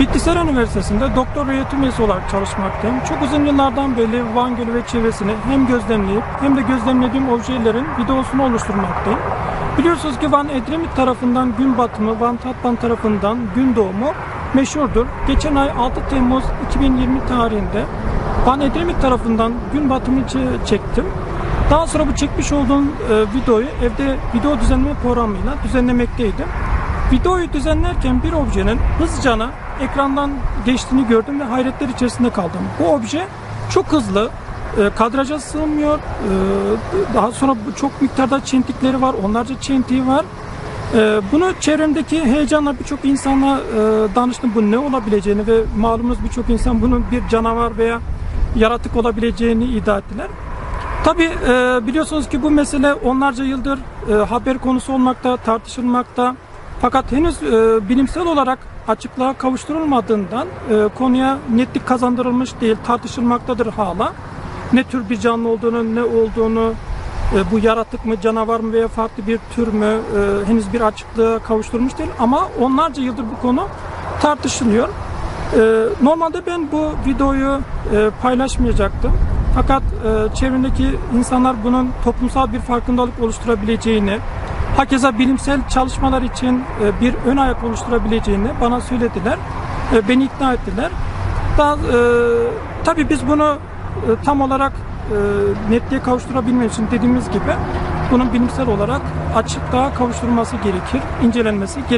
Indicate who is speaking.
Speaker 1: Bitlisler Üniversitesi'nde doktor öğretim üyesi olarak çalışmaktayım. Çok uzun yıllardan beri Van Gölü ve çevresini hem gözlemleyip hem de gözlemlediğim objelerin videosunu oluşturmaktayım. Biliyorsunuz ki Van Edremit tarafından gün batımı, Van Tatvan tarafından gün doğumu meşhurdur. Geçen ay 6 Temmuz 2020 tarihinde Van Edremit tarafından gün batımı çe- çektim. Daha sonra bu çekmiş olduğum e, videoyu evde video düzenleme programıyla düzenlemekteydim. Videoyu düzenlerken bir objenin hızlıca ekrandan geçtiğini gördüm ve hayretler içerisinde kaldım. Bu obje çok hızlı, e, kadraja sığmıyor. E, daha sonra çok miktarda çentikleri var, onlarca çentiği var. E, bunu çevremdeki heyecanla birçok insanla danıştım bu ne olabileceğini ve malumunuz birçok insan bunun bir canavar veya yaratık olabileceğini iddia ettiler. Tabii e, biliyorsunuz ki bu mesele onlarca yıldır haber konusu olmakta, tartışılmakta. Fakat henüz e, bilimsel olarak açıklığa kavuşturulmadığından e, konuya netlik kazandırılmış değil, tartışılmaktadır hala. Ne tür bir canlı olduğunu, ne olduğunu, e, bu yaratık mı, canavar mı veya farklı bir tür mü e, henüz bir açıklığa kavuşturulmuş değil. Ama onlarca yıldır bu konu tartışılıyor. Ee, normalde ben bu videoyu e, paylaşmayacaktım. Fakat e, çevremdeki insanlar bunun toplumsal bir farkındalık oluşturabileceğini, hakeza bilimsel çalışmalar için e, bir ön ayak oluşturabileceğini bana söylediler. E, beni ikna ettiler. Daha, e, tabii biz bunu e, tam olarak e, netliğe kavuşturabilmek için dediğimiz gibi bunun bilimsel olarak açıklığa kavuşturulması gerekir, incelenmesi gerekir.